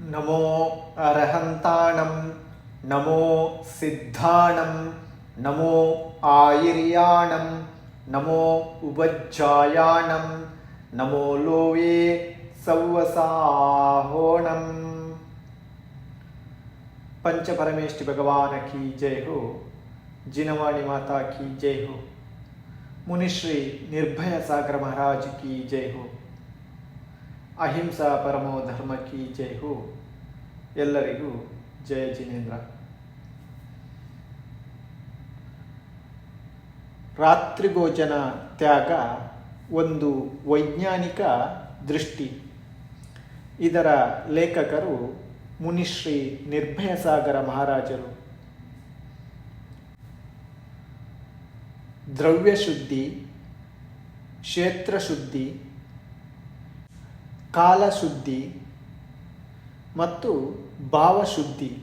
नमो अरहन्ताणं नमो सिद्धाणं नमो आयिर्याणं नमो उपज्जायाणं नमो लोयेवसाहोणं पञ्चपरमेष्टिभगवान् की जय हो जिनवाणि माता की जय हो जयहो मुनिश्रीनिर्भयसागरमहाराज की जय हो। ಅಹಿಂಸಾ ಪರಮೋ ಧರ್ಮ ಕೀ ಜೈ ಹೋ. ಎಲ್ಲರಿಗೂ ಜಯ ಜಿನೇಂದ್ರ. ರಾತ್ರಿ ಭೋಜನ ತ್ಯಾಗ ಒಂದು ವೈಜ್ಞಾನಿಕ ದೃಷ್ಟಿ. ಇದರ ಲೇಖಕರು ಮುನಿಶ್ರೀ ನಿರ್ಭಯ ಸಾಗರ ಮಹಾರಾಜರು. ಕ್ಷೇತ್ರ ಶುದ್ಧಿ ಕಾಲಶುದ್ಧಿ ಮತ್ತು ಭಾವಶುದ್ಧಿ.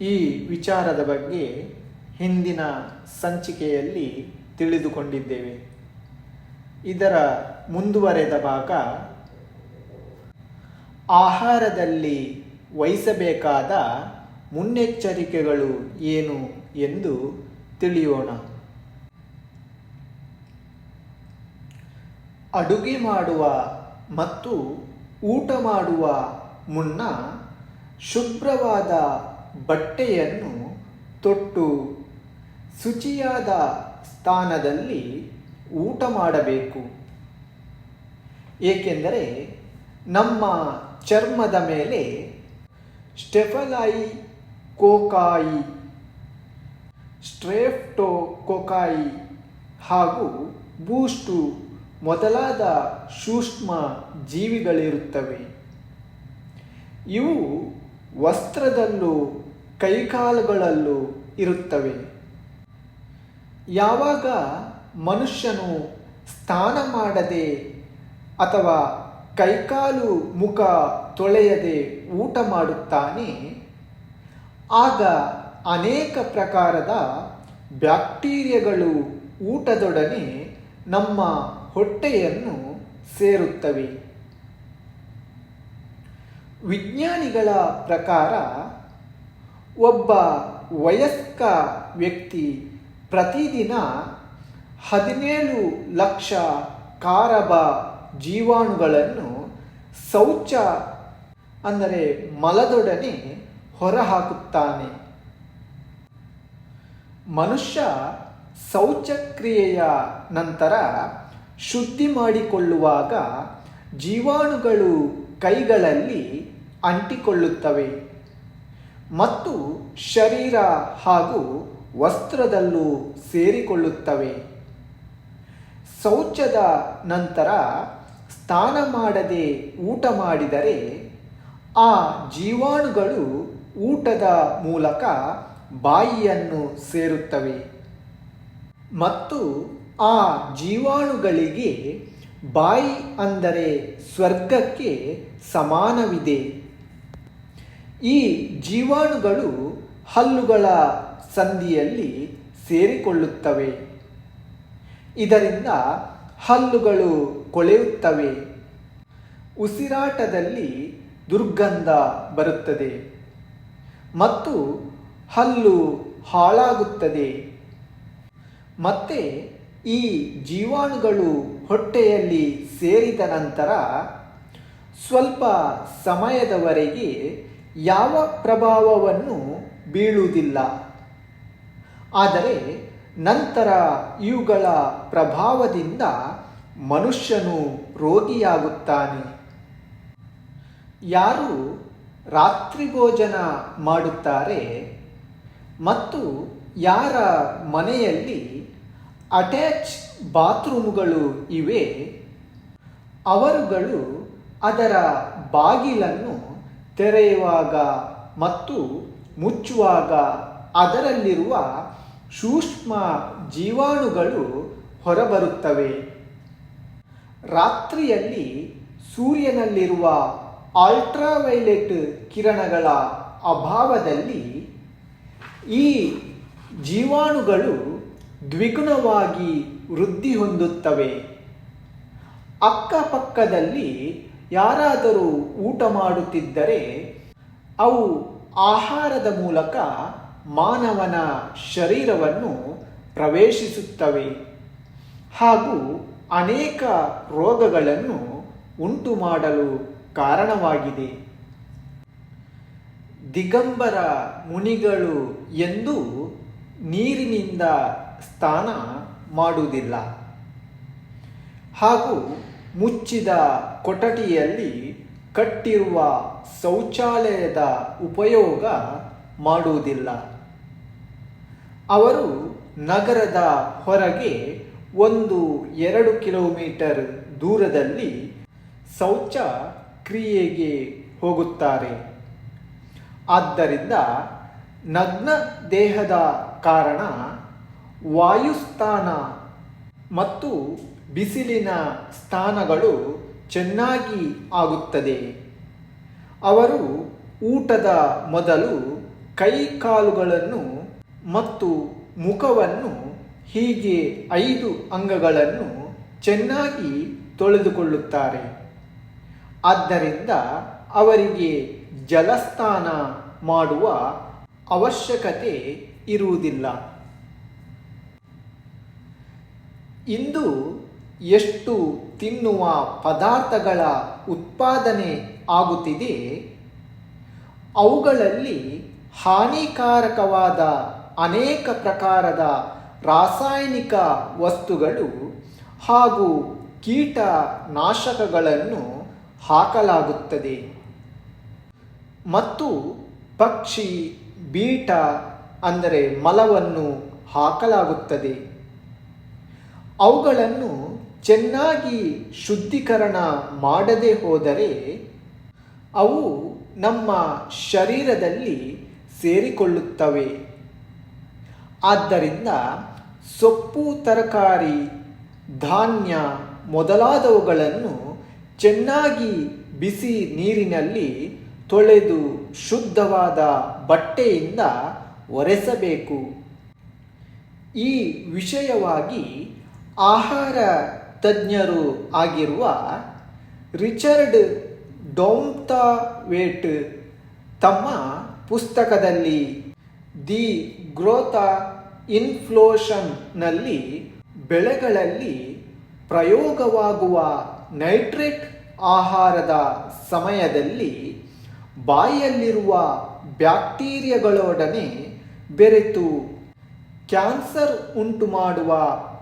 ಈ ವಿಚಾರದ ಬಗ್ಗೆ ಹಿಂದಿನ ಸಂಚಿಕೆಯಲ್ಲಿ ತಿಳಿದುಕೊಂಡಿದ್ದೇವೆ. ಇದರ ಮುಂದುವರೆದ ಭಾಗ, ಆಹಾರದಲ್ಲಿ ವಹಿಸಬೇಕಾದ ಮುನ್ನೆಚ್ಚರಿಕೆಗಳು ಏನು ಎಂದು ತಿಳಿಯೋಣ. ಅಡುಗೆ ಮಾಡುವ ಮತ್ತು ಊಟ ಮಾಡುವ ಮುನ್ನ ಶುಭ್ರವಾದ ಬಟ್ಟೆಯನ್ನು ತೊಟ್ಟು ಶುಚಿಯಾದ ಸ್ಥಾನದಲ್ಲಿ ಊಟ ಮಾಡಬೇಕು. ಏಕೆಂದರೆ ನಮ್ಮ ಚರ್ಮದ ಮೇಲೆ ಸ್ಟೆಫಲಾಯಿ ಕೋಕಾಯಿ, ಸ್ಟ್ರೇಫ್ಟೋಕೊಕಾಯಿ ಹಾಗೂ ಬೂಸ್ಟು ಮೊದಲಾದ ಸೂಕ್ಷ್ಮ ಜೀವಿಗಳಿರುತ್ತವೆ. ಇವು ವಸ್ತ್ರದಲ್ಲೂ ಕೈಕಾಲುಗಳಲ್ಲೂ ಇರುತ್ತವೆ. ಯಾವಾಗ ಮನುಷ್ಯನು ಸ್ನಾನ ಮಾಡದೆ ಅಥವಾ ಕೈಕಾಲು ಮುಖ ತೊಳೆಯದೆ ಊಟ ಮಾಡುತ್ತಾನೆ, ಆಗ ಅನೇಕ ಪ್ರಕಾರದ ಬ್ಯಾಕ್ಟೀರಿಯಾಗಳು ಊಟದೊಡನೆ ನಮ್ಮ ಹೊಟ್ಟೆಯನ್ನು ಸೇರುತ್ತವೆ. ವಿಜ್ಞಾನಿಗಳ ಪ್ರಕಾರ ಒಬ್ಬ ವಯಸ್ಕ ವ್ಯಕ್ತಿ ಪ್ರತಿದಿನ ಹದಿನೇಳು ಲಕ್ಷ ಕಾರಬ ಜೀವಾಣುಗಳನ್ನು ಶೌಚ ಅಂದರೆ ಮಲದೊಡನೆ ಹೊರಹಾಕುತ್ತಾನೆ. ಮನುಷ್ಯ ಶೌಚಕ್ರಿಯೆಯ ನಂತರ ಶುದ್ಧಿ ಮಾಡಿಕೊಳ್ಳುವಾಗ ಜೀವಾಣುಗಳು ಕೈಗಳಲ್ಲಿ ಅಂಟಿಕೊಳ್ಳುತ್ತವೆ ಮತ್ತು ಶರೀರ ಹಾಗೂ ವಸ್ತ್ರದಲ್ಲೂ ಸೇರಿಕೊಳ್ಳುತ್ತವೆ. ಶೌಚದ ನಂತರ ಸ್ನಾನ ಮಾಡದೆ ಊಟ ಮಾಡಿದರೆ ಆ ಜೀವಾಣುಗಳು ಊಟದ ಮೂಲಕ ಬಾಯಿಯನ್ನು ಸೇರುತ್ತವೆ. ಮತ್ತು ಆ ಜೀವಾಣುಗಳಿಗೆ ಬಾಯಿ ಅಂದರೆ ಸ್ವರ್ಗಕ್ಕೆ ಸಮಾನವಿದೆ. ಈ ಜೀವಾಣುಗಳು ಹಲ್ಲುಗಳ ಸಂಧಿಯಲ್ಲಿ ಸೇರಿಕೊಳ್ಳುತ್ತವೆ. ಇದರಿಂದ ಹಲ್ಲುಗಳು ಕೊಳೆಯುತ್ತವೆ. ಉಸಿರಾಟದಲ್ಲಿ ದುರ್ಗಂಧ ಬರುತ್ತದೆ. ಮತ್ತು ಹಲ್ಲು ಹಾಳಾಗುತ್ತದೆ. ಮತ್ತೆ ಈ ಜೀವಾಣುಗಳು ಹೊಟ್ಟೆಯಲ್ಲಿ ಸೇರಿದ ನಂತರ ಸ್ವಲ್ಪ ಸಮಯದವರೆಗೆ ಯಾವ ಪ್ರಭಾವವನ್ನು ಬೀಳುವುದಿಲ್ಲ. ಆದರೆ ನಂತರ ಇವುಗಳ ಪ್ರಭಾವದಿಂದ ಮನುಷ್ಯನು ರೋಗಿಯಾಗುತ್ತಾನೆ. ಯಾರು ರಾತ್ರಿ ಭೋಜನ ಮಾಡುತ್ತಾರೆ ಮತ್ತು ಯಾರ ಮನೆಯಲ್ಲಿ ಅಟ್ಯಾಚ್ ಬಾತ್ರೂಮ್ಗಳು ಇವೆ. ಅವರುಗಳು ಅದರ ಬಾಗಿಲನ್ನು ತೆರೆಯುವಾಗ ಮತ್ತು ಮುಚ್ಚುವಾಗ ಅದರಲ್ಲಿರುವ ಸೂಕ್ಷ್ಮ ಜೀವಾಣುಗಳು ಹೊರಬರುತ್ತವೆ. ರಾತ್ರಿಯಲ್ಲಿ ಸೂರ್ಯನಲ್ಲಿರುವ ಅಲ್ಟ್ರಾವೈಲೆಟ್ ಕಿರಣಗಳ ಅಭಾವದಲ್ಲಿ ಈ ಜೀವಾಣುಗಳು ದ್ವಿಗುಣವಾಗಿ ವೃದ್ಧಿ ಹೊಂದುತ್ತವೆ. ಅಕ್ಕಪಕ್ಕದಲ್ಲಿ ಯಾರಾದರೂ ಊಟ ಮಾಡುತ್ತಿದ್ದರೆ, ಅವು ಆಹಾರದ ಮೂಲಕ ಮಾನವನ ಶರೀರವನ್ನು ಪ್ರವೇಶಿಸುತ್ತವೆ. ಹಾಗೂ ಅನೇಕ ರೋಗಗಳನ್ನು ಉಂಟು ಮಾಡಲು ಕಾರಣವಾಗಿದೆ. ದಿಗಂಬರ ಮುನಿಗಳು ಎಂದು ನೀರಿನಿಂದ ಸ್ನಾನ ಮಾಡುವುದಿಲ್ಲ. ಹಾಗೂ ಮುಚ್ಚಿದ ಕೊಠಡಿಯಲ್ಲಿ ಕಟ್ಟಿರುವ ಶೌಚಾಲಯದ ಉಪಯೋಗ ಮಾಡುವುದಿಲ್ಲ. ಅವರು ನಗರದ ಹೊರಗೆ ಒಂದು ಎರಡು ಕಿಲೋಮೀಟರ್ ದೂರದಲ್ಲಿ ಶೌಚ ಕ್ರಿಯೆಗೆ ಹೋಗುತ್ತಾರೆ. ಆದ್ದರಿಂದ ನಗ್ನ ದೇಹದ ಕಾರಣ ವಾಯುಸ್ಥಾನ ಮತ್ತು ಬಿಸಿಲಿನ ಸ್ಥಾನಗಳು ಚೆನ್ನಾಗಿ ಆಗುತ್ತದೆ. ಅವರು ಊಟದ ಮೊದಲು ಕೈ ಕಾಲುಗಳನ್ನು ಮತ್ತು ಮುಖವನ್ನು ಹೀಗೆ ಐದು ಅಂಗಗಳನ್ನು ಚೆನ್ನಾಗಿ ತೊಳೆದುಕೊಳ್ಳುತ್ತಾರೆ. ಆದ್ದರಿಂದ ಅವರಿಗೆ ಜಲಸ್ಥಾನ ಮಾಡುವ ಅವಶ್ಯಕತೆ ಇರುವುದಿಲ್ಲ. ಇಂದು ಎಷ್ಟು ತಿನ್ನುವ ಪದಾರ್ಥಗಳ ಉತ್ಪಾದನೆ ಆಗುತ್ತಿದೆ, ಅವುಗಳಲ್ಲಿ ಹಾನಿಕಾರಕವಾದ ಅನೇಕ ಪ್ರಕಾರದ ರಾಸಾಯನಿಕ ವಸ್ತುಗಳು ಹಾಗೂ ಕೀಟನಾಶಕಗಳನ್ನು ಹಾಕಲಾಗುತ್ತದೆ. ಮತ್ತು ಪಕ್ಷಿ, ಬೀಟ, ಅಂದರೆ ಮಲವನ್ನು ಹಾಕಲಾಗುತ್ತದೆ. ಅವುಗಳನ್ನು ಚೆನ್ನಾಗಿ ಶುದ್ಧೀಕರಣ ಮಾಡದೆ ಹೋದರೆ ಅವು ನಮ್ಮ ಶರೀರದಲ್ಲಿ ಸೇರಿಕೊಳ್ಳುತ್ತವೆ. ಆದ್ದರಿಂದ ಸೊಪ್ಪು, ತರಕಾರಿ, ಧಾನ್ಯ ಮೊದಲಾದವುಗಳನ್ನು ಚೆನ್ನಾಗಿ ಬಿಸಿ ನೀರಿನಲ್ಲಿ ತೊಳೆದು ಶುದ್ಧವಾದ ಬಟ್ಟೆಯಿಂದ ಒರೆಸಬೇಕು. ಈ ವಿಷಯವಾಗಿ ಆಹಾರ ತಜ್ಞರು ಆಗಿರುವ ರಿಚರ್ಡ್ ಡೌಂತಾವೇಟ್ ತಮ್ಮ ಪುಸ್ತಕದಲ್ಲಿ ದಿ ಗ್ರೋತ ಇನ್ಫ್ಲೋಷನ್ನಲ್ಲಿ ಬೆಳೆಗಳಲ್ಲಿ ಪ್ರಯೋಗವಾಗುವ ನೈಟ್ರೇಟ್ ಆಹಾರದ ಸಮಯದಲ್ಲಿ ಬಾಯಲ್ಲಿರುವ ಬ್ಯಾಕ್ಟೀರಿಯಾಗಳೊಡನೆ ಬೆರೆತು ಕ್ಯಾನ್ಸರ್ ಉಂಟು ಮಾಡುವ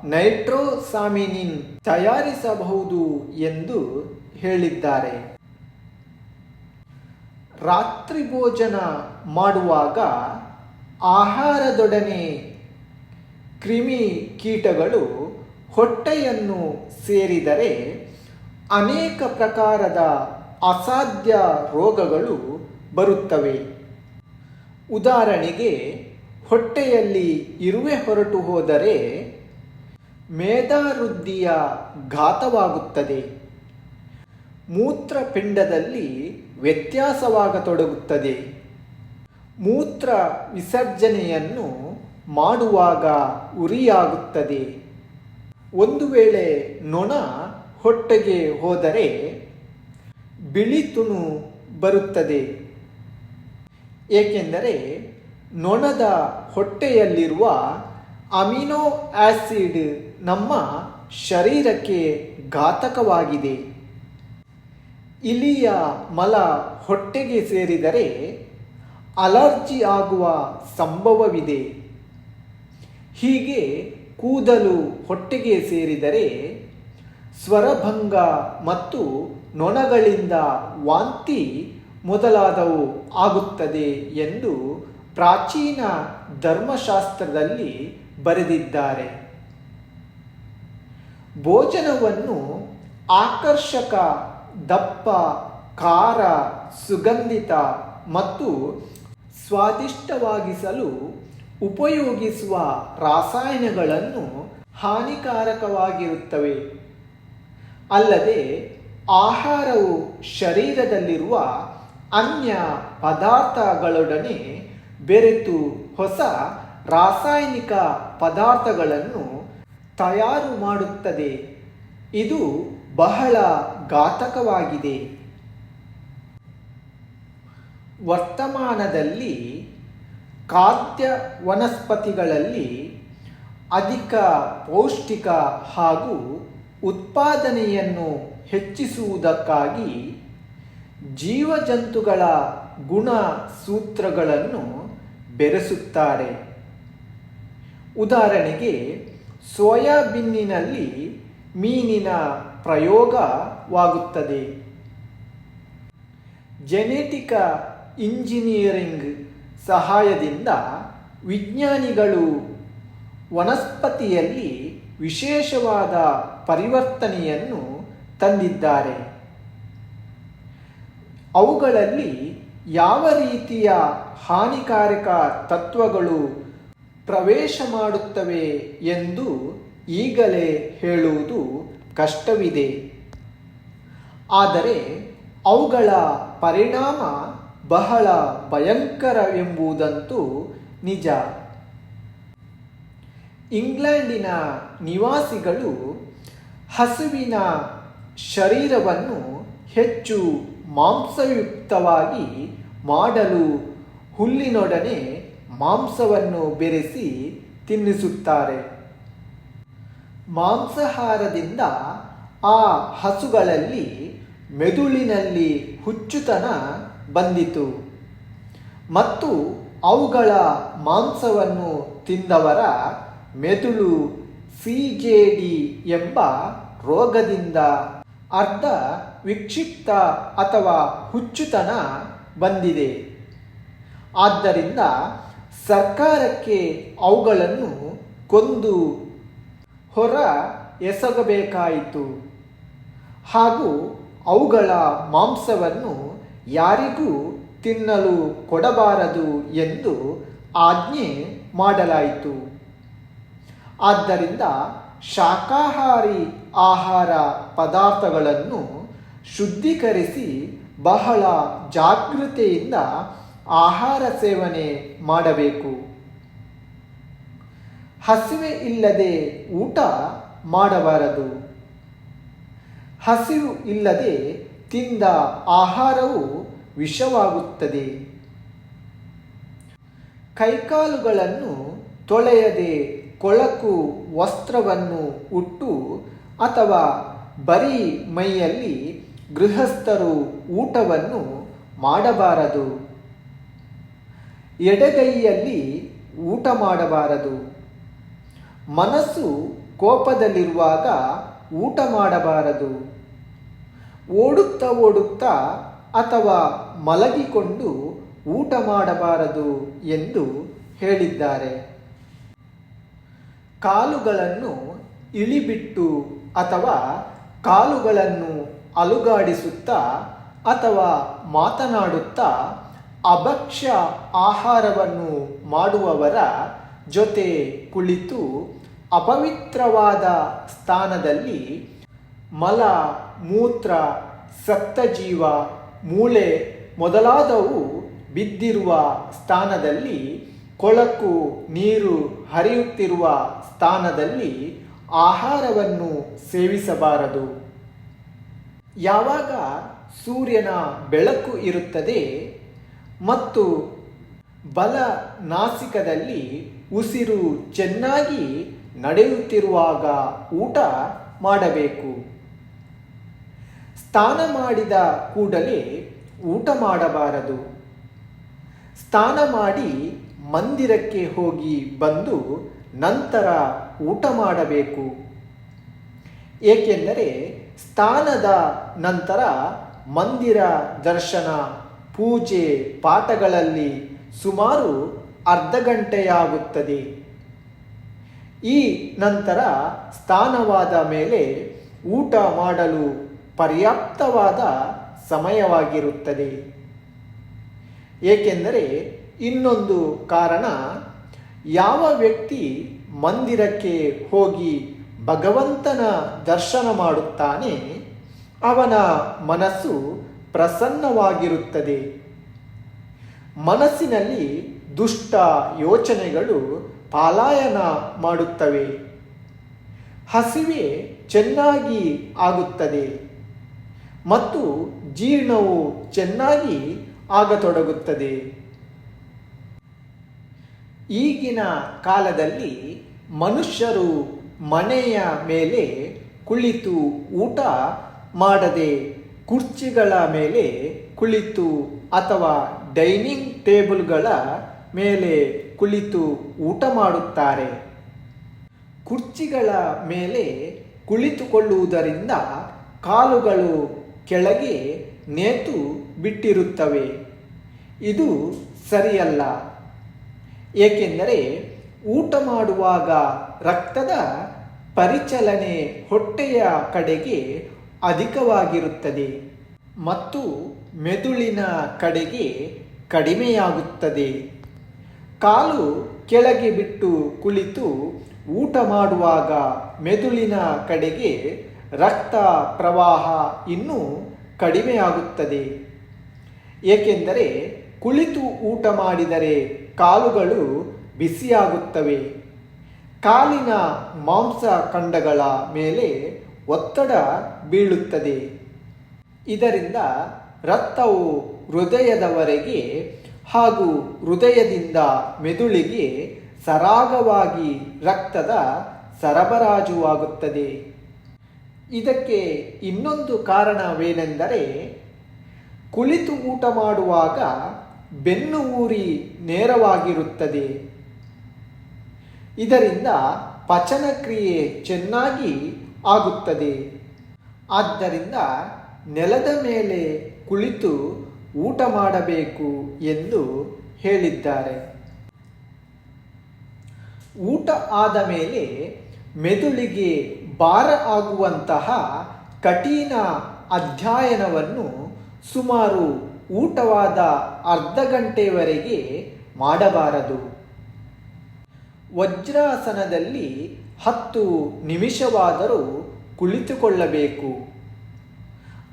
ನೈಟ್ರೋಸಾಮಿನಿನ್ ತಯಾರಿಸಬಹುದು ಎಂದು ಹೇಳಿದ್ದಾರೆ. ರಾತ್ರಿ ಭೋಜನ ಮಾಡುವಾಗ ಆಹಾರದೊಡನೆ ಕ್ರಿಮಿ ಕೀಟಗಳು ಹೊಟ್ಟೆಯನ್ನು ಸೇರಿದರೆ ಅನೇಕ ಪ್ರಕಾರದ ಅಸಾಧ್ಯ ರೋಗಗಳು ಬರುತ್ತವೆ. ಉದಾಹರಣೆಗೆ, ಹೊಟ್ಟೆಯಲ್ಲಿ ಇರುವೆ ಹೊರಟು ಹೋದರೆ ಮೇಧಾವೃದ್ಧಿಯ ಘಾತವಾಗುತ್ತದೆ. ಮೂತ್ರಪಿಂಡದಲ್ಲಿ ವ್ಯತ್ಯಾಸವಾಗತೊಡಗುತ್ತದೆ. ಮೂತ್ರ ವಿಸರ್ಜನೆಯನ್ನು ಮಾಡುವಾಗ ಉರಿಯಾಗುತ್ತದೆ. ಒಂದು ವೇಳೆ ನೊಣ ಹೊಟ್ಟೆಗೆ ಹೋದರೆ ಬಿಳಿ ತುಣು ಬರುತ್ತದೆ. ಏಕೆಂದರೆ ನೊಣದ ಹೊಟ್ಟೆಯಲ್ಲಿರುವ ಅಮಿನೋ ಆಸಿಡ್ ನಮ್ಮ ಶರೀರಕ್ಕೆ ಘಾತಕವಾಗಿದೆ. ಇಲಿಯ ಮಲ ಹೊಟ್ಟೆಗೆ ಸೇರಿದರೆ ಅಲರ್ಜಿ ಆಗುವ ಸಂಭವವಿದೆ. ಹೀಗೆ ಕೂದಲು ಹೊಟ್ಟೆಗೆ ಸೇರಿದರೆ ಸ್ವರಭಂಗ ಮತ್ತು ನೊಣಗಳಿಂದ ವಾಂತಿ ಮೊದಲಾದವು ಆಗುತ್ತದೆ ಎಂದು ಪ್ರಾಚೀನ ಧರ್ಮಶಾಸ್ತ್ರದಲ್ಲಿ ಬರೆದಿದ್ದಾರೆ. ಭೋಜನವನ್ನು ಆಕರ್ಷಕ, ದಪ್ಪ, ಖಾರ, ಸುಗಂಧಿತ ಮತ್ತು ಸ್ವಾದಿಷ್ಟವಾಗಿಸಲು ಉಪಯೋಗಿಸುವ ರಾಸಾಯನಗಳನ್ನು ಹಾನಿಕಾರಕವಾಗಿರುತ್ತವೆ. ಅಲ್ಲದೆ ಆಹಾರವು ಶರೀರದಲ್ಲಿರುವ ಅನ್ಯ ಪದಾರ್ಥಗಳೊಡನೆ ಬೆರೆತು ಹೊಸ ರಾಸಾಯನಿಕ ಪದಾರ್ಥಗಳನ್ನು ತಯಾರು ಮಾಡುತ್ತದೆ. ಇದು ಬಹಳ ಘಾತಕವಾಗಿದೆ. ವರ್ತಮಾನದಲ್ಲಿ ಖಾದ್ಯ ವನಸ್ಪತಿಗಳಲ್ಲಿ ಅಧಿಕ ಪೌಷ್ಟಿಕ ಹಾಗೂ ಉತ್ಪಾದನೆಯನ್ನು ಹೆಚ್ಚಿಸುವುದಕ್ಕಾಗಿ ಜೀವಜಂತುಗಳ ಗುಣ ಸೂತ್ರಗಳನ್ನು ಬೆರೆಸುತ್ತಾರೆ. ಉದಾಹರಣೆಗೆ ಸೋಯಾಬೀನ್ನಿನಲ್ಲಿ ಮೀನಿನ ಪ್ರಯೋಗವಾಗುತ್ತದೆ. ಜೆನೆಟಿಕ ಇಂಜಿನಿಯರಿಂಗ್ ಸಹಾಯದಿಂದ ವಿಜ್ಞಾನಿಗಳು ವನಸ್ಪತಿಯಲ್ಲಿ ವಿಶೇಷವಾದ ಪರಿವರ್ತನೆಯನ್ನು ತಂದಿದ್ದಾರೆ. ಅವುಗಳಲ್ಲಿ ಯಾವ ರೀತಿಯ ಹಾನಿಕಾರಕ ತತ್ವಗಳು ಪ್ರವೇಶ ಮಾಡುತ್ತವೆ ಎಂದು ಈಗಲೇ ಹೇಳುವುದು ಕಷ್ಟವಿದೆ. ಆದರೆ ಅವುಗಳ ಪರಿಣಾಮ ಬಹಳ ಭಯಂಕರವೆಂಬುದಂತೂ ನಿಜ. ಇಂಗ್ಲೆಂಡಿನ ನಿವಾಸಿಗಳು ಹಸುವಿನ ಶರೀರವನ್ನು ಹೆಚ್ಚು ಮಾಂಸಯುಕ್ತವಾಗಿ ಮಾಡಲು ಹುಲ್ಲಿನೊಡನೆ ಮಾಂಸವನ್ನು ಬೆರೆಸಿ ತಿನ್ನಿಸುತ್ತಾರೆ. ಮಾಂಸಾಹಾರದಿಂದ ಆ ಹಸುಗಳಲ್ಲಿ ಮೆದುಳಿನಲ್ಲಿ ಹುಚ್ಚುತನ ಬಂದಿತು. ಮತ್ತು ಅವುಗಳ ಮಾಂಸವನ್ನು ತಿಂದವರ ಮೆದುಳು ಸಿ ಜೆ ಎಂಬ ರೋಗದಿಂದ ಅರ್ಧ ವಿಕ್ಷಿಪ್ತ ಅಥವಾ ಹುಚ್ಚುತನ ಬಂದಿದೆ. ಆದ್ದರಿಂದ ಸರ್ಕಾರಕ್ಕೆ ಅವುಗಳನ್ನು ಕೊಂದು ಹೊರ ಎಸಗಬೇಕಾಯಿತು. ಹಾಗೂ ಅವುಗಳ ಮಾಂಸವನ್ನು ಯಾರಿಗೂ ತಿನ್ನಲು ಕೊಡಬಾರದು ಎಂದು ಆಜ್ಞೆ ಮಾಡಲಾಯಿತು. ಆದ್ದರಿಂದ ಶಾಖಾಹಾರಿ ಆಹಾರ ಪದಾರ್ಥಗಳನ್ನು ಶುದ್ಧೀಕರಿಸಿ ಬಹಳ ಜಾಗೃತೆಯಿಂದ ಆಹಾರ ಸೇವನೆ ಮಾಡಬೇಕು. ಹಸಿವೆ ಇಲ್ಲದೆ ಊಟ ಮಾಡಬಾರದು. ಹಸಿವು ಇಲ್ಲದೆ ತಿಂದ ಆಹಾರವು ವಿಷವಾಗುತ್ತದೆ. ಕೈಕಾಲುಗಳನ್ನು ತೊಳೆಯದೆ ಕೊಳಕು ವಸ್ತ್ರವನ್ನು ಉಟ್ಟು ಅಥವಾ ಬರೀ ಮೈಯಲ್ಲಿ ಗೃಹಸ್ಥರು ಊಟವನ್ನು ಮಾಡಬಾರದು. ಎಡಗೈಯಲ್ಲಿ ಊಟ ಮಾಡಬಾರದು. ಮನಸ್ಸು ಕೋಪದಲ್ಲಿರುವಾಗ ಊಟ ಮಾಡಬಾರದು. ಓಡುತ್ತಾ ಓಡುತ್ತಾ ಅಥವಾ ಮಲಗಿಕೊಂಡು ಊಟ ಮಾಡಬಾರದು ಎಂದು ಹೇಳಿದ್ದಾರೆ. ಕಾಲುಗಳನ್ನು ಇಳಿಬಿಟ್ಟು ಅಥವಾ ಕಾಲುಗಳನ್ನು ಅಲುಗಾಡಿಸುತ್ತಾ ಅಥವಾ ಮಾತನಾಡುತ್ತಾ ಅಭಕ್ಷ್ಯ ಆಹಾರವನ್ನು ಮಾಡುವವರ ಜೊತೆ ಕುಳಿತು ಅಪವಿತ್ರವಾದ ಸ್ಥಾನದಲ್ಲಿ ಮಲ, ಮೂತ್ರ, ಸಪ್ತಜೀವ, ಮೂಳೆ ಮೊದಲಾದವು ಬಿದ್ದಿರುವ ಸ್ಥಾನದಲ್ಲಿ ಕೊಳಕು, ನೀರು ಹರಿಯುತ್ತಿರುವ ಸ್ಥಾನದಲ್ಲಿ ಆಹಾರವನ್ನು ಸೇವಿಸಬಾರದು. ಯಾವಾಗ ಸೂರ್ಯನ ಬೆಳಕು ಇರುತ್ತದೆ ಮತ್ತು ಬಲ ನಾಸಿಕದಲ್ಲಿ ಉಸಿರು ಚೆನ್ನಾಗಿ ನಡೆಯುತ್ತಿರುವಾಗ ಊಟ ಮಾಡಬೇಕು. ಸ್ನಾನ ಮಾಡಿದ ಕೂಡಲೇ ಊಟ ಮಾಡಬಾರದು. ಸ್ನಾನ ಮಾಡಿ ಮಂದಿರಕ್ಕೆ ಹೋಗಿ ಬಂದು ನಂತರ ಊಟ ಮಾಡಬೇಕು. ಏಕೆಂದರೆ ಸ್ನಾನದ ನಂತರ ಮಂದಿರ ದರ್ಶನ ಪೂಜೆ ಪಾಠಗಳಲ್ಲಿ ಸುಮಾರು ಅರ್ಧ ಗಂಟೆಯಾಗುತ್ತದೆ. ಈ ನಂತರ ಸ್ಥಾನವಾದ ಮೇಲೆ ಊಟ ಮಾಡಲು ಪರ್ಯಾಪ್ತವಾದ ಸಮಯವಾಗಿರುತ್ತದೆ. ಏಕೆಂದರೆ ಇನ್ನೊಂದು ಕಾರಣ, ಯಾವ ವ್ಯಕ್ತಿ ಮಂದಿರಕ್ಕೆ ಹೋಗಿ ಭಗವಂತನ ದರ್ಶನ ಮಾಡುತ್ತಾನೆ, ಅವನ ಮನಸ್ಸು ಪ್ರಸನ್ನವಾಗಿರುತ್ತದೆ. ಮನಸ್ಸಿನಲ್ಲಿ ದುಷ್ಟ ಯೋಚನೆಗಳು ಪಾಲಾಯನ ಮಾಡುತ್ತವೆ. ಹಸಿವೆ ಚೆನ್ನಾಗಿ ಆಗುತ್ತದೆ ಮತ್ತು ಜೀರ್ಣವು ಚೆನ್ನಾಗಿ ಆಗತೊಡಗುತ್ತದೆ. ಈಗಿನ ಕಾಲದಲ್ಲಿ ಮನುಷ್ಯರು ಮನೆಯ ಮೇಲೆ ಕುಳಿತು ಊಟ ಮಾಡದೆ ಕುರ್ಚಿಗಳ ಮೇಲೆ ಕುಳಿತು ಅಥವಾ ಡೈನಿಂಗ್ ಟೇಬಲ್ಗಳ ಮೇಲೆ ಕುಳಿತು ಊಟ ಮಾಡುತ್ತಾರೆ. ಕುರ್ಚಿಗಳ ಮೇಲೆ ಕುಳಿತುಕೊಳ್ಳುವುದರಿಂದ ಕಾಲುಗಳು ಕೆಳಗೆ ನೇತು ಬಿಟ್ಟಿರುತ್ತವೆ. ಇದು ಸರಿಯಲ್ಲ. ಏಕೆಂದರೆ ಊಟ ಮಾಡುವಾಗ ರಕ್ತದ ಪರಿಚಲನೆ ಹೊಟ್ಟೆಯ ಕಡೆಗೆ ಅಧಿಕವಾಗಿರುತ್ತದೆ ಮತ್ತು ಮೆದುಳಿನ ಕಡೆಗೆ ಕಡಿಮೆಯಾಗುತ್ತದೆ. ಕಾಲು ಕೆಳಗೆ ಬಿಟ್ಟು ಕುಳಿತು ಊಟ ಮಾಡುವಾಗ ಮೆದುಳಿನ ಕಡೆಗೆ ರಕ್ತ ಪ್ರವಾಹ ಇನ್ನೂ ಕಡಿಮೆಯಾಗುತ್ತದೆ. ಏಕೆಂದರೆ ಕುಳಿತು ಊಟ ಮಾಡಿದರೆ ಕಾಲುಗಳು ಬಿಸಿಯಾಗುತ್ತವೆ. ಕಾಲಿನ ಮಾಂಸ ಖಂಡಗಳ ಮೇಲೆ ಒತ್ತಡ ಬೀಳುತ್ತದೆ. ಇದರಿಂದ ರಕ್ತವು ಹೃದಯದವರೆಗೆ ಹಾಗೂ ಹೃದಯದಿಂದ ಮೆದುಳಿಗೆ ಸರಾಗವಾಗಿ ರಕ್ತದ ಸರಬರಾಜುವಾಗುತ್ತದೆ. ಇದಕ್ಕೆ ಇನ್ನೊಂದು ಕಾರಣವೇನೆಂದರೆ, ಕುಳಿತು ಊಟ ಮಾಡುವಾಗ ಬೆನ್ನು ಊರಿ ನೇರವಾಗಿರುತ್ತದೆ. ಇದರಿಂದ ಪಚನಕ್ರಿಯೆ ಚೆನ್ನಾಗಿ ಆಗುತ್ತದೆ. ಆದ್ದರಿಂದ ನೆಲದ ಮೇಲೆ ಕುಳಿತು ಊಟ ಮಾಡಬೇಕು ಎಂದು ಹೇಳಿದ್ದಾರೆ. ಊಟ ಆದ ಮೇಲೆ ಮೆದುಳಿಗೆ ಭಾರ ಆಗುವಂತಹ ಕಠಿಣ ಅಧ್ಯಯನವನ್ನು ಸುಮಾರು ಊಟವಾದ ಅರ್ಧ ಗಂಟೆವರೆಗೆ ಮಾಡಬಾರದು. ವಜ್ರಾಸನದಲ್ಲಿ ಹತ್ತು ನಿಮಿಷವಾದರೂ ಕುಳಿತುಕೊಳ್ಳಬೇಕು.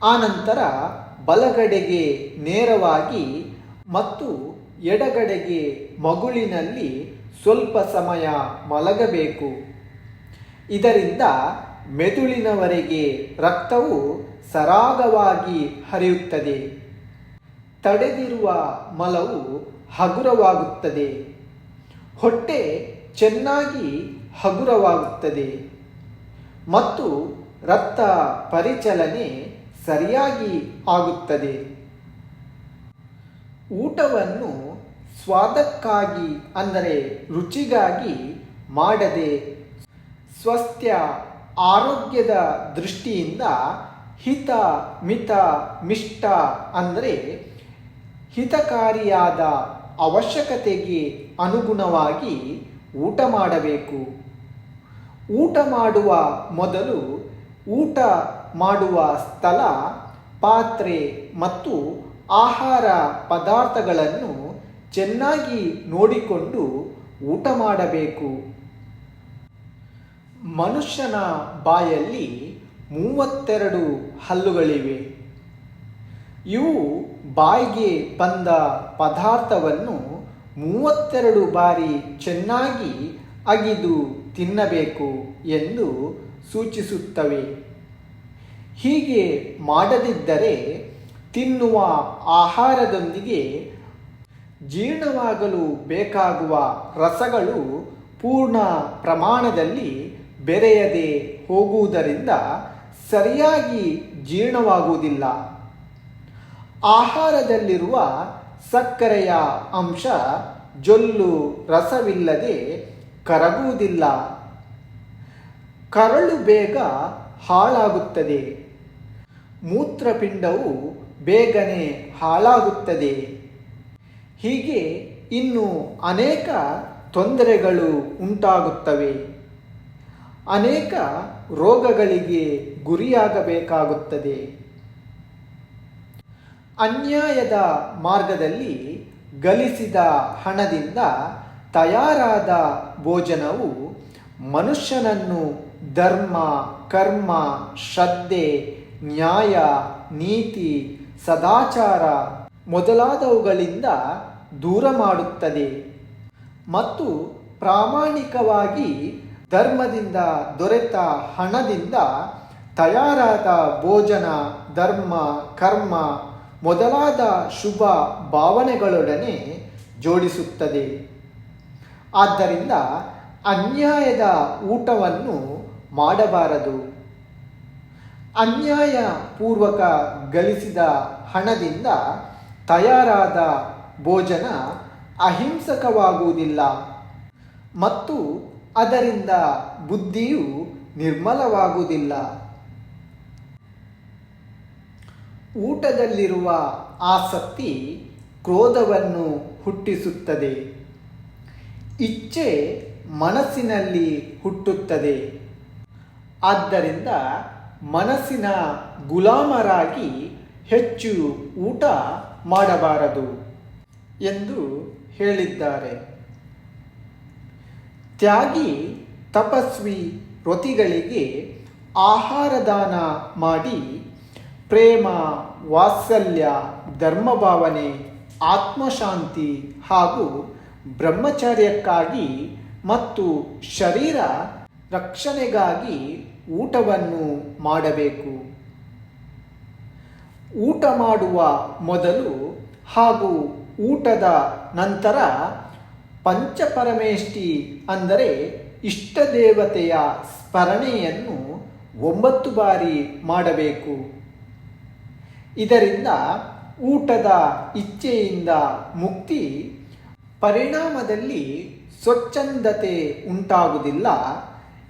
ಆನಂತರ ಬಲಗಡೆಗೆ ನೇರವಾಗಿ ಮತ್ತು ಎಡಗಡೆಗೆ ಮಗುಳಿನಲ್ಲಿ ಸ್ವಲ್ಪ ಸಮಯ ಮಲಗಬೇಕು. ಇದರಿಂದ ಮೆದುಳಿನವರೆಗೆ ರಕ್ತವು ಸರಾಗವಾಗಿ ಹರಿಯುತ್ತದೆ. ತಡೆದಿರುವ ಮಲವು ಹಗುರವಾಗುತ್ತದೆ. ಹೊಟ್ಟೆ ಚೆನ್ನಾಗಿ ಹಗುರವಾಗುತ್ತದೆ. ಮತ್ತು ರಕ್ತ ಪರಿಚಲನೆ ಸರಿಯಾಗಿ ಆಗುತ್ತದೆ. ಊಟವನ್ನು ಸ್ವಾದಕ್ಕಾಗಿ, ಅಂದರೆ ರುಚಿಗಾಗಿ ಮಾಡದೆ ಸ್ವಸ್ಥ್ಯ, ಆರೋಗ್ಯದ ದೃಷ್ಟಿಯಿಂದ ಹಿತ, ಮಿತ, ಮಿಷ್ಟ, ಅಂದರೆ ಹಿತಕಾರಿಯಾದ ಅವಶ್ಯಕತೆಗೆ ಅನುಗುಣವಾಗಿ ಊಟ ಮಾಡಬೇಕು. ಊಟ ಮಾಡುವ ಮೊದಲು ಊಟ ಮಾಡುವ ಸ್ಥಳ, ಪಾತ್ರೆ ಮತ್ತು ಆಹಾರ ಪದಾರ್ಥಗಳನ್ನು ಚೆನ್ನಾಗಿ ನೋಡಿಕೊಂಡು ಊಟ ಮಾಡಬೇಕು. ಮನುಷ್ಯನ ಬಾಯಲ್ಲಿ ಮೂವತ್ತೆರಡು ಹಲ್ಲುಗಳಿವೆ. ಇವು ಬಾಯಿಗೆ ಬಂದ ಪದಾರ್ಥವನ್ನು ಮೂವತ್ತೆರಡು ಬಾರಿ ಚೆನ್ನಾಗಿ ಅಗಿದು ತಿನ್ನಬೇಕು ಎಂದು ಸೂಚಿಸುತ್ತವೆ. ಹೀಗೆ ಮಾಡದಿದ್ದರೆ ತಿನ್ನುವ ಆಹಾರದೊಂದಿಗೆ ಜೀರ್ಣವಾಗಲು ಬೇಕಾಗುವ ರಸಗಳು ಪೂರ್ಣ ಪ್ರಮಾಣದಲ್ಲಿ ಬೆರೆಯದೆ ಹೋಗುವುದರಿಂದ ಸರಿಯಾಗಿ ಜೀರ್ಣವಾಗುವುದಿಲ್ಲ. ಆಹಾರದಲ್ಲಿರುವ ಸಕ್ಕರೆಯ ಅಂಶ ಜೊಲ್ಲು ರಸವಿಲ್ಲದೆ ಕರಗುವುದಿಲ್ಲ. ಕರಳು ಬೇಗ ಹಾಳಾಗುತ್ತದೆ. ಮೂತ್ರಪಿಂಡವು ಬೇಗನೆ ಹಾಳಾಗುತ್ತದೆ. ಹೀಗೆ ಇನ್ನು ಅನೇಕ ತೊಂದರೆಗಳು ಉಂಟಾಗುತ್ತವೆ. ಅನೇಕ ರೋಗಗಳಿಗೆ ಗುರಿಯಾಗಬೇಕಾಗುತ್ತದೆ. ಅನ್ಯಾಯದ ಮಾರ್ಗದಲ್ಲಿ ಗಳಿಸಿದ ಹಣದಿಂದ ತಯಾರಾದ ಭೋಜನವು ಮನುಷ್ಯನನ್ನು ಧರ್ಮ, ಕರ್ಮ, ಶ್ರದ್ಧೆ, ನ್ಯಾಯ, ನೀತಿ, ಸದಾಚಾರ ಮೊದಲಾದವುಗಳಿಂದ ದೂರ ಮಾಡುತ್ತದೆ ಮತ್ತು ಪ್ರಾಮಾಣಿಕವಾಗಿ ಧರ್ಮದಿಂದ ದೊರೆತ ಹಣದಿಂದ ತಯಾರಾದ ಭೋಜನ, ಧರ್ಮ, ಕರ್ಮ ಮೊದಲಾದ ಶುಭ ಭಾವನೆಗಳೊಡನೆ ಜೋಡಿಸುತ್ತದೆ. ಆದ್ದರಿಂದ ಅನ್ಯಾಯದ ಊಟವನ್ನು ಮಾಡಬಾರದು. ಅನ್ಯಾಯ ಪೂರ್ವಕ ಗಳಿಸಿದ ಹಣದಿಂದ ತಯಾರಾದ ಭೋಜನ ಅಹಿಂಸಕವಾಗುವುದಿಲ್ಲ ಮತ್ತು ಅದರಿಂದ ಬುದ್ಧಿಯು ನಿರ್ಮಲವಾಗುವುದಿಲ್ಲ. ಊಟದಲ್ಲಿರುವ ಆಸಕ್ತಿ ಕ್ರೋಧವನ್ನು ಹುಟ್ಟಿಸುತ್ತದೆ. ಇಚ್ಛೆ ಮನಸ್ಸಿನಲ್ಲಿ ಹುಟ್ಟುತ್ತದೆ. ಆದ್ದರಿಂದ ಮನಸ್ಸಿನ ಗುಲಾಮರಾಗಿ ಹೆಚ್ಚು ಊಟ ಮಾಡಬಾರದು ಎಂದು ಹೇಳಿದ್ದಾರೆ. ತ್ಯಾಗಿ ತಪಸ್ವಿ ವ್ರತಿಗಳಿಗೆ ಆಹಾರದಾನ ಮಾಡಿ ಪ್ರೇಮ, ವಾತ್ಸಲ್ಯ, ಧರ್ಮಭಾವನೆ, ಆತ್ಮಶಾಂತಿ ಹಾಗೂ ಬ್ರಹ್ಮಚರ್ಯಕ್ಕಾಗಿ ಮತ್ತು ಶರೀರ ರಕ್ಷಣೆಗಾಗಿ ಊಟವನ್ನು ಮಾಡಬೇಕು. ಊಟ ಮಾಡುವ ಮೊದಲು ಹಾಗೂ ಊಟದ ನಂತರ ಪಂಚಪರಮೇಷ್ಠಿ ಅಂದರೆ ಇಷ್ಟ ದೇವತೆಯ ಸ್ಮರಣೆಯನ್ನು ಒಂಬತ್ತು ಬಾರಿ ಮಾಡಬೇಕು. ಇದರಿಂದ ಊಟದ ಇಚ್ಛೆಯಿಂದ ಮುಕ್ತಿ ಪರಿಣಾಮದಲ್ಲಿ ಸ್ವಚ್ಛಂದತೆ ಉಂಟಾಗುವುದಿಲ್ಲ.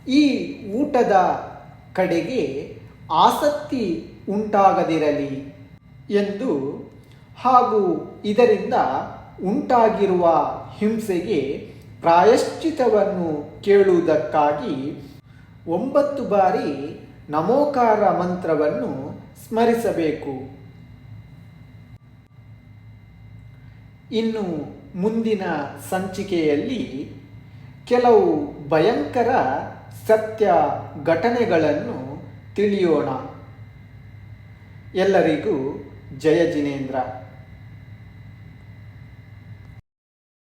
ಈ ಊಟದ ಕಡೆಗೆ ಆಸಕ್ತಿ ಉಂಟಾಗದಿರಲಿ ಎಂದು ಹಾಗೂ ಇದರಿಂದ ಉಂಟಾಗಿರುವ ಹಿಂಸೆಗೆ ಪ್ರಾಯಶ್ಚಿತವನ್ನು ಕೇಳುವುದಕ್ಕಾಗಿ ಒಂಬತ್ತು ಬಾರಿ ನಮೋಕಾರ ಮಂತ್ರವನ್ನು ಸ್ಮರಿಸಬೇಕು. ಇನ್ನು ಮುಂದಿನ ಸಂಚಿಕೆಯಲ್ಲಿ ಕೆಲವು ಭಯಂಕರ ಸತ್ಯ ಘಟನೆಗಳನ್ನು ತಿಳಿಯೋಣ. ಎಲ್ಲರಿಗೂ ಜಯ ಜಿನೇಂದ್ರ.